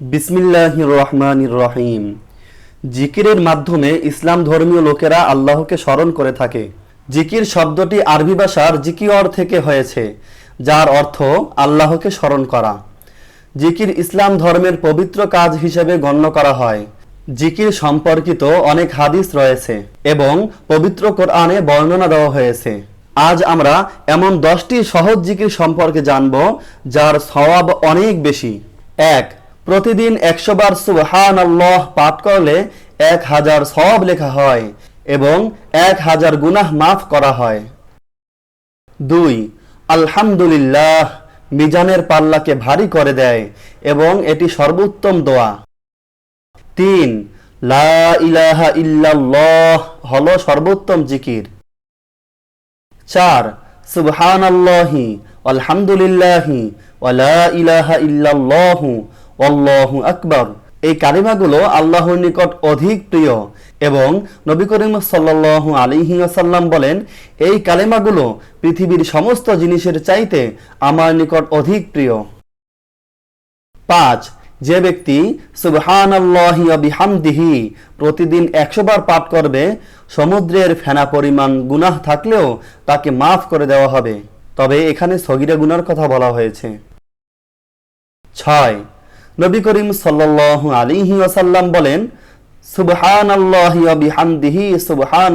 বিসমিল্লাহ রহমান রহিম। জিকিরের মাধ্যমে ইসলাম ধর্মীয় লোকেরা আল্লাহকে স্মরণ করে থাকে। জিকির শব্দটি আরবি ভাষার জিকিয়র থেকে হয়েছে, যার অর্থ আল্লাহকে স্মরণ করা। জিকির ইসলাম ধর্মের পবিত্র কাজ হিসেবে গণ্য করা হয়। জিকির সম্পর্কিত অনেক হাদিস রয়েছে এবং পবিত্র কোরআনে বর্ণনা দেওয়া হয়েছে। আজ আমরা এমন দশটি সহজ জিকির সম্পর্কে জানব, যার সওয়াব অনেক বেশি। এক প্রতিদিন একশো বার সুবহান আল্লাহ পাঠ করলে এক হাজার সওয়াব লেখা হয় এবং এক হাজার গুনাহ মাফ করা হয়। দুই, আলহামদুলিল্লাহ মিজানের পাল্লাকে ভারী করে দেয় এবং এটি সর্বোত্তম দোয়া। তিন, লা ইলাহা ইল্লাল্লাহ হলো সর্বোত্তম জিকির। চার সুবহান আল্লাহি আলহামদুলিল্লাহি ওয়ালা ইলাহা ইল্লাল্লাহু আল্লাহু আকবর। এই কালিমাগুলো আল্লাহর নিকট অধিক প্রিয় এবং নবী করিম সাল্লাল্লাহু আলাইহি ওয়াসাল্লাম বলেন, এই কালিমাগুলো পৃথিবীর সমস্ত জিনিসের চাইতে আমার নিকট অধিক প্রিয়। পাঁচ, যে ব্যক্তি সুবহান বিহামদিহি প্রতিদিন একশো বার পাঠ করবে, সমুদ্রের ফেনা পরিমাণ গুনাহ থাকলেও তাকে মাফ করে দেওয়া হবে। তবে এখানে সগিরা গুনার কথা বলা হয়েছে। ছয় নবী করিম সাল্লাল্লাহু আলাইহি ওয়াসাল্লাম বলেন সুবহান বিহামদিহি সুবহান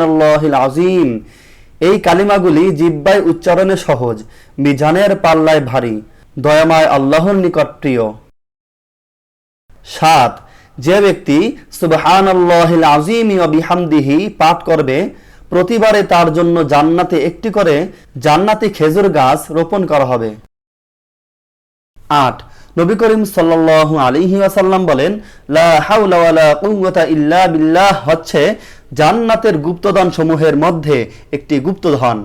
আজিম এই কালিমাগুলি জিব্বায় উচ্চারণে সহজ, মিজানের পাল্লায় ভারী, দয়াময় আল্লাহর নিকট প্রিয়। সাত, যে ব্যক্তি সুবহান আজিম বিহামদিহি পাঠ করবে, প্রতিবারে তার জন্য জান্নাতে একটি করে জান্নাতি খেজুর গাছ রোপণ করা হবে। আট নবী করিম সাল্লাল্লাহু আলাইহি ওয়াসাল্লাম বলেন, লা হাওলা ওয়ালা ইল্লা বিল্লাহ হচ্ছে জান্নাতের গুপ্তধন সমূহের মধ্যে একটি গুপ্তধন।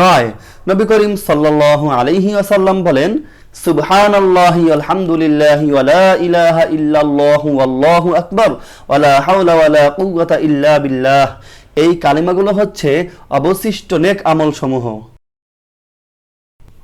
নয়, নবী করিম সাল্লাল্লাহু আলিহি ওয়াসাল্লাম বলেন, সুবহানাল্লাহি আলহামদুলিল্লাহি ওয়ালা ইলাহা ইল্লাল্লাহু আল্লাহু আকবার ওয়ালা হাওলা ওয়ালা কুওয়াতা ইল্লা বিল্লাহ এই কালিমাগুলো হচ্ছে অবশিষ্ট নেক আমল সমূহ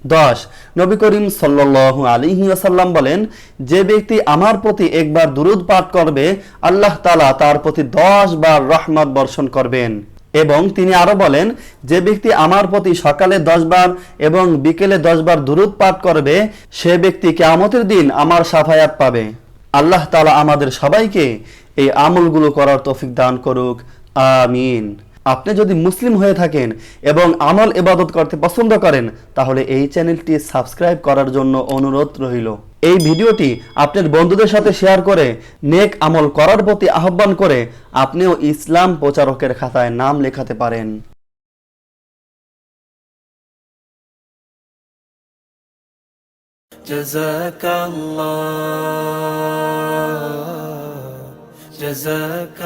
দশ। নবী করিম সাল্লাল্লাহু আলাইহি ওয়াসাল্লাম বলেন, যে ব্যক্তি আমার প্রতি একবার দুরুদ পাঠ করবে, আল্লাহ তালা তার প্রতি দশ বার রহমত বর্ষণ করবেন। এবং তিনি আরও বলেন, যে ব্যক্তি আমার প্রতি সকালে দশ বার এবং বিকেলে দশ বার দুরুদ পাঠ করবে, সে ব্যক্তি কেয়ামতের দিন আমার সাফায়াত পাবে। আল্লাহ তালা আমাদের সবাইকে এই আমলগুলো করার তৌফিক দান করুক। আমিন। আপনি যদি মুসলিম হয়ে থাকেন এবং আমল ইবাদত করতে পছন্দ করেন তাহলে এই চ্যানেলটি সাবস্ক্রাইব করার জন্য অনুরোধ রইল এই ভিডিওটি আপনার বন্ধুদের সাথে শেয়ার করে নেক আমল করার প্রতি আহ্বান করে আপনিও ইসলাম প্রচারকের খাতায় নাম লেখাতে পারেন جزاك الله جزاك